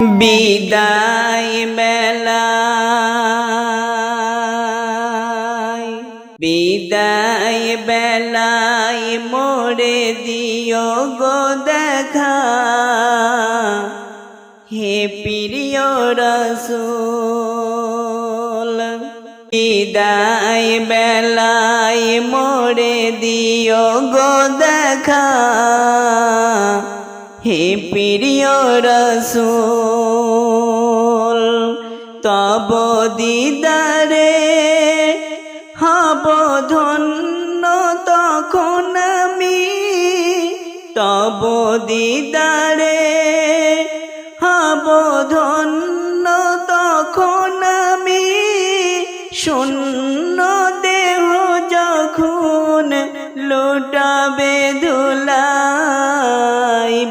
বিদায় বেলায় বিদায় বেলায় মোরে দিও গো দেখা। হে প্রিয় রসুল, বিদায় বেলায় মোরে দিও গো দেখা। হে প্রিয় রসুল, তব দিদারে হব ধন্য তখন আমি। তব দিদারে হব ধন্য তখন আমি। শূন্য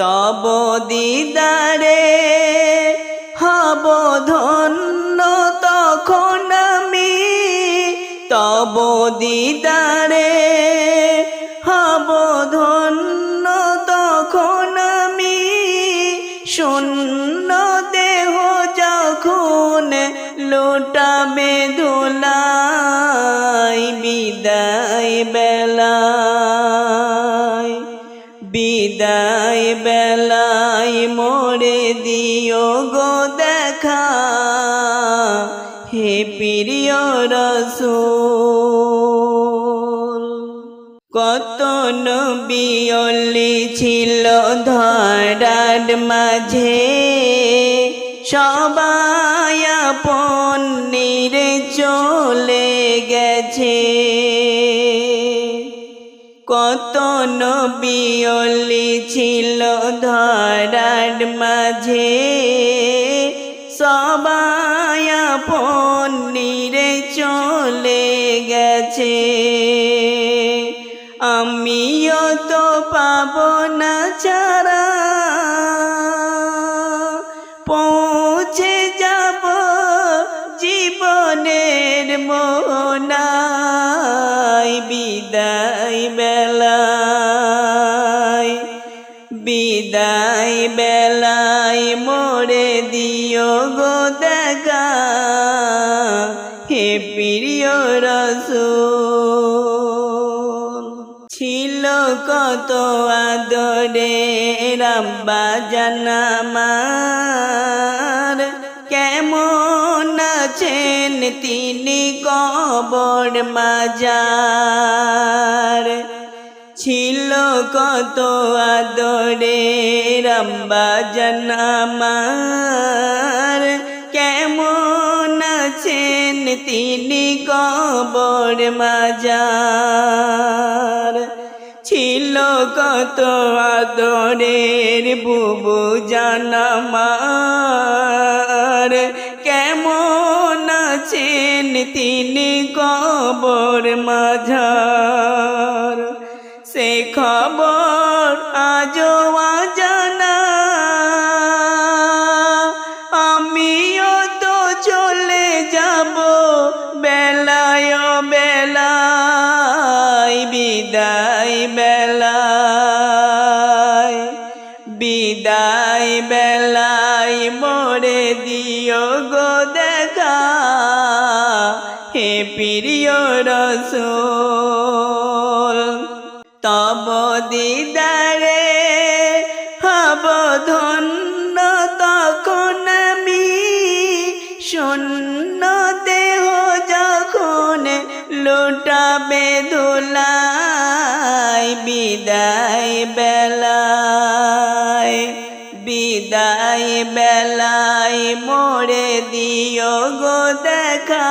তব দিদারে, হব ধন্য তখন আমি। তব দিদারে, হব ধন্য তখন আমি। শূন্য দেহ যখন লোটাবে দোলাই দিও গো দেখা, হে প্রিয় রসুল। কত নবিয়লি ছিল ধরার মাঝে, সবাই আপন নিরে চলে গেছে। কত নবিয়লি ছিল ধরার মাঝে। সবাই আপন নিরে চলে গেছে। আমিও তো পাব না ছাড়া। পৌঁছে যাব জীবনের মোনাই বেলায় মোরে দিও গো দেখা হে প্রিয় রসুল। ছিল কত আদরে রাব্বা জানামার কেমন আছেন তিনি কবর মাজার। ছিল কত আদরে রাম্বা জানামার কেমন আছেন তিনি কবর মাজার? ছিল কত আদরের বুবু জানামার কেমন আছেন তিনি কবর মাঝার সে খবর আজও জানা আমিও তো চলে যাব বেলায় বেলায়, বিদায় বেলায় বিদায় বেলায় মোরে দিও গো দেখা। হে প্রিয় রসুল তব দিদারে, হব ধন্য তখন আমি। শূন্য দেহ যখন লুটাবে ধুলাই, বিদায় বেলায় বিদায় বেলায় মোরে দিও গো দেখা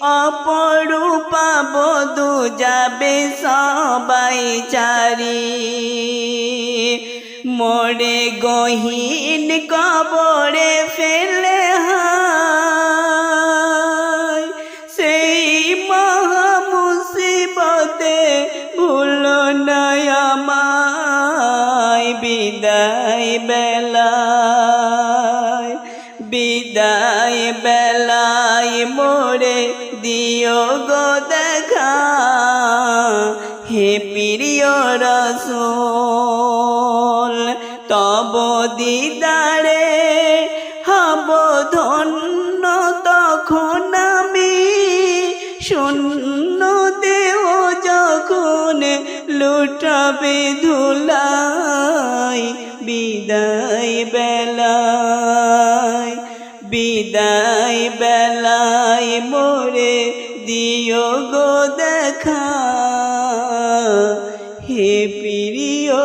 অপরূপা বধু যাবে সবাই চারি। মোড়ে গহীন কবরে ফেলে ভুলো আমায় বিদায় বেলায় দিও গো দেখা, হে প্রিয় রসুল, তব দিদারে হব ধন্য, তখন আমি শূন্য দেহ যখন লুটাবে ধুলাই, বিদায় বিদায় বেলায় মোরে দিও গো দেখা। হে প্রিয়